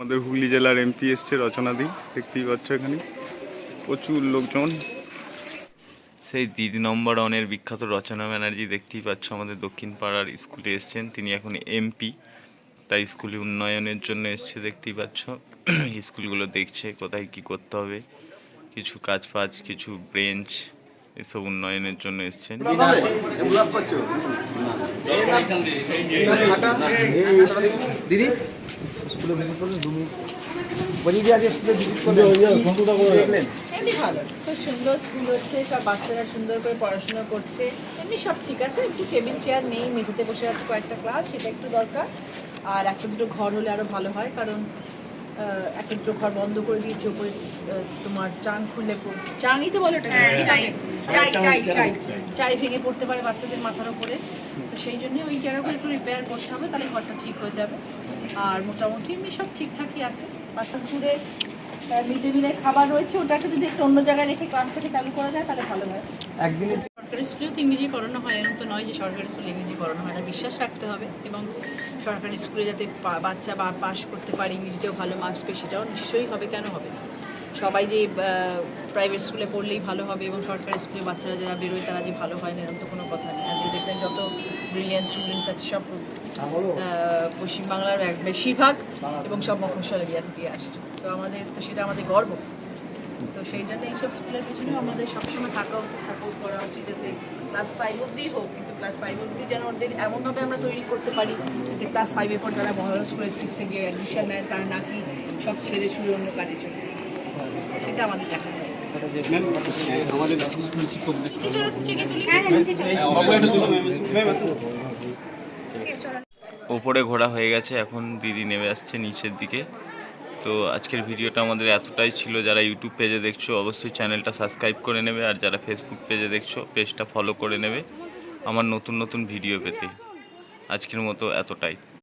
আমাদের হুগলি জেলার এমপি এসছে রচনাদি দেখতেই পাচ্ছ এখানে। প্রচুর লোকজন। সেই দিদি নম্বর অনের বিখ্যাত রচনা ব্যানার্জি দেখতেই পাচ্ছ আমাদের দক্ষিণ পাড়ার স্কুলে এসছেন। তিনি এখন এমপি তাই স্কুলে উন্নয়নের জন্য এসছে দেখতেই পাচ্ছ। স্কুলগুলো দেখছে কোথায় কি করতে হবে। কিছু কাজ ফাজ কিছু ব্রেঞ্চ এসব উন্নয়নের জন্য এসছেন। দিদি? স্কুলে ভিজিট করলেন দু মিনিট। বলি যে আজ স্কুলে ভিজিট করলেন দেখলেন? এমনি ভালো। খুব সুন্দর স্কুল হচ্ছে সব বাচ্চারা সুন্দর করে পড়াশোনা করছে। এমনি সব ঠিক আছে একটু টেবিল চেয়ার নেই মেঝেতে বসে আছে কয়েকটা ক্লাস সেটা একটু দরকার। আর একটা দুটো ঘর হলে আরও ভালো হয় কারণ আহ, একটা দুটো ঘর বন্ধ করে দিয়েছে উপরে তোমার চাং পড়- চাঙই তো বলে ওটা চাই চাই চাই চাই চাই ভেঙে পড়তে পারে বাচ্চাদের মাথার উপরে তো সেই জন্য ওই জায়গাগুলো একটু রিপেয়ার করতে হবে তাহলে ঘরটা ঠিক হয়ে যাবে। আর মোটামুটি এমনি সব ঠিকঠাকই আছে। বাচ্চা স্কুলে মিড ডে মিলের খাবার রয়েছে। ওটাকে যদি একটু অন্য জায়গায় রেখে ক্লাসটাকে চালু করা যায় তাহলে ভালো হয়। একদিনে সরকারি স্কুলেও তো ইংরেজি পড়ানো হয়, এরকম তো নয় যে সরকারি স্কুলে ইংরেজি পড়ানো হয় না। বিশ্বাস রাখতে হবে এবং সরকারি স্কুলে যাতে বাচ্চা বা পাশ করতে পারে, ইংরেজিতেও ভালো মার্কস পেয়ে, সেটাও নিশ্চয়ই হবে, কেন হবে সবাই যে প্রাইভেট স্কুলে পড়লেই ভালো হবে এবং সরকারি স্কুলে বাচ্চারা যারা বেরোয়, তারা যে ভালো হয় না, এরকম তো কোনো কথা নেই। আজকে দেখবেন যত ব্রিলিয়ান্ট স্টুডেন্টস আছে, সব পশ্চিমবাংলার বেশিরভাগ এবং সব মফস্বল এরিয়া থেকে আসছে। তো আমাদের, তো সেটা আমাদের গর্ব। তো সেই জন্য এইসব স্কুলের পিছনে আমাদের সবসময় থাকা উচিত সাপোর্ট করা উচিত যাতে ক্লাস ফাইভ অব্দি হোক, কিন্তু ক্লাস ফাইভ অব্দি যেন ওদের এমনভাবে আমরা তৈরি করতে পারি যে ক্লাস ফাইভের পর তারা মহারাজ স্কুলের সিক্সে গিয়ে অ্যাডমিশন নেয়, তারা নাকি সব ছেড়ে ছুড়ে অন্য কাজে চলে সেটা আমাদের দেখা হয় নিচে ওপরে ঘোরা হয়ে গেছে, এখন দিদি নেমে আসছে নিচের দিকে। তো আজকের ভিডিওটা আমাদের এতটাই ছিল। যারা ইউটিউব পেজে দেখছ, অবশ্যই চ্যানেলটা সাবস্ক্রাইব করে নেবে আর যারা ফেসবুক পেজে দেখছ পেজটা ফলো করে নেবে। আমার নতুন নতুন ভিডিও পেতে। আজকের মতো এতটাই।